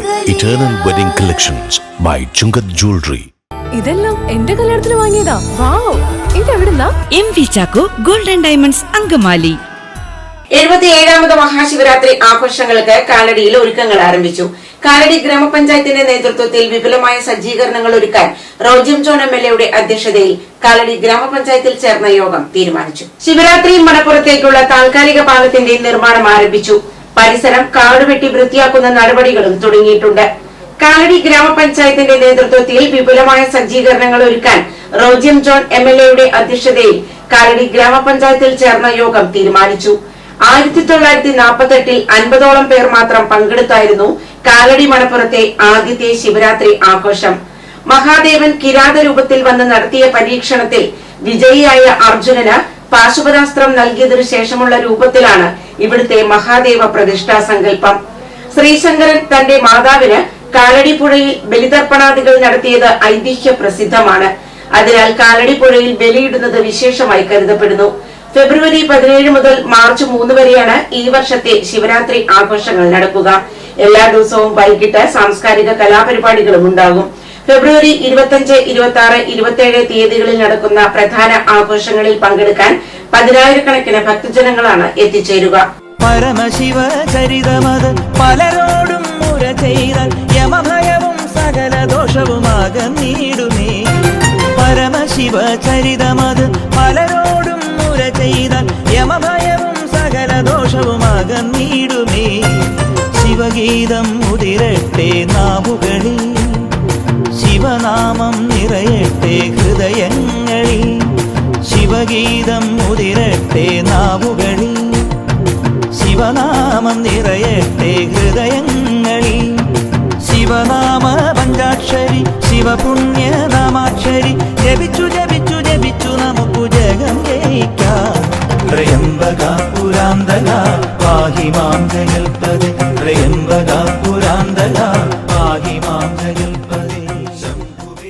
Eternal Wedding Collections by Chungat Jewelry. ഇതെല്ലാം എന്റെ കല്യാണത്തിന് വാങ്ങിയതാ. Wow ഇതെവിടുന്നാ? M V Chacko golden diamonds Angamaly. എഴുപത്തിയേഴാമത് Mahashivratri ആഘോഷങ്ങൾക്ക് കാലടിയിൽ ഒരുക്കങ്ങൾ ആരംഭിച്ചു. കാലടി ഗ്രാമപഞ്ചായത്തിന്റെ നേതൃത്വത്തിൽ വിപുലമായ സജ്ജീകരണങ്ങൾ ഒരുക്കാൻ റോജിം ജോൺ എം എൽ എയുടെ അധ്യക്ഷതയിൽ കാലടി ഗ്രാമപഞ്ചായത്തിൽ ചേർന്ന യോഗം തീരുമാനിച്ചു. ശിവരാത്രി മണപ്പുറത്തേക്കുള്ള താൽക്കാലിക പാലത്തിന്റെ നിർമ്മാണം ആരംഭിച്ചു. പരിസരം കാടുവെട്ടി വൃത്തിയാക്കുന്ന നടപടികളും തുടങ്ങിയിട്ടുണ്ട്. കാലടി ഗ്രാമപഞ്ചായത്തിന്റെ നേതൃത്വത്തിൽ വിപുലമായ സജ്ജീകരണങ്ങൾ ഒരുക്കാൻ റോജിയം ജോൺ എം എൽ എയുടെ അധ്യക്ഷതയിൽ കാലടി ഗ്രാമപഞ്ചായത്തിൽ ചേർന്ന യോഗം തീരുമാനിച്ചു. ആയിരത്തി തൊള്ളായിരത്തി നാൽപ്പത്തി എട്ടിൽ അൻപതോളം പേർ മാത്രം പങ്കെടുത്തായിരുന്നു കാലടി മണപ്പുറത്തെ ആദ്യത്തെ ശിവരാത്രി ആഘോഷം. മഹാദേവൻ കിരാത രൂപത്തിൽ വന്ന് നടത്തിയ പരീക്ഷണത്തിൽ വിജയിയായ അർജുനന് പാശുപതാസ്ത്രം നൽകിയതിനു ശേഷമുള്ള രൂപത്തിലാണ് ഇവിടുത്തെ മഹാദേവ പ്രതിഷ്ഠാ സങ്കല്പം. ശ്രീശങ്കരൻ തന്റെ മാതാവിന് കാലടിപ്പുഴയിൽ ബലിതർപ്പണാദികൾ നടത്തിയത് ഐതിഹ്യ പ്രസിദ്ധമാണ്. അതിനാൽ കാലടിപ്പുഴയിൽ ബലിയിടുന്നത് വിശേഷമായി കരുതപ്പെടുന്നു. ഫെബ്രുവരി പതിനേഴ് മുതൽ മാർച്ച് മൂന്ന് വരെയാണ് ഈ വർഷത്തെ ശിവരാത്രി ആഘോഷങ്ങൾ നടക്കുക. എല്ലാ ദിവസവും വൈകിട്ട് സാംസ്കാരിക കലാപരിപാടികളും ഉണ്ടാകും. ഫെബ്രുവരി ഇരുപത്തിയഞ്ച് ഇരുപത്തി ആറ് ഇരുപത്തിയേഴ് തീയതികളിൽ നടക്കുന്ന പ്രധാന ആഘോഷങ്ങളിൽ പങ്കെടുക്കാൻ പതിനായിരക്കണക്കിന് ഭക്തജനങ്ങളാണ് എത്തിച്ചേരുക. പരമശിവ ചരിതമത് പലരോടും മുര ചെയ്ത യമഭയവും സകല ദോഷവും അകന്നീടുമേ പരമശിവ ചരിതമത് പലരോടും മുര ചെയ്ത യമഭയവും സകല ദോഷവും അകന്നീടുമേ ശിവഗീതം ഉതിരട്ടെ നാവുകളിൽ ശിവനാമം നിറയട്ടെ ഹൃദയങ്ങളിൽ. ശിവഗീതം ഉതിരട്ടെ നാവുകളിൽ. ശിവനാമം നിറയട്ടെ ഹൃദയങ്ങളിൽ. ശിവനാമ പഞ്ചാക്ഷരി ശിവപുണ്യനാമാക്ഷരി ജപിച്ചു ജപിച്ചു ജപിച്ചു നമുക്ക് ജഗം ജയിക്കാം. ത്രയംബക പുരാന്തക പാഹി മാം ജഗൽപദേ ത്രയംബക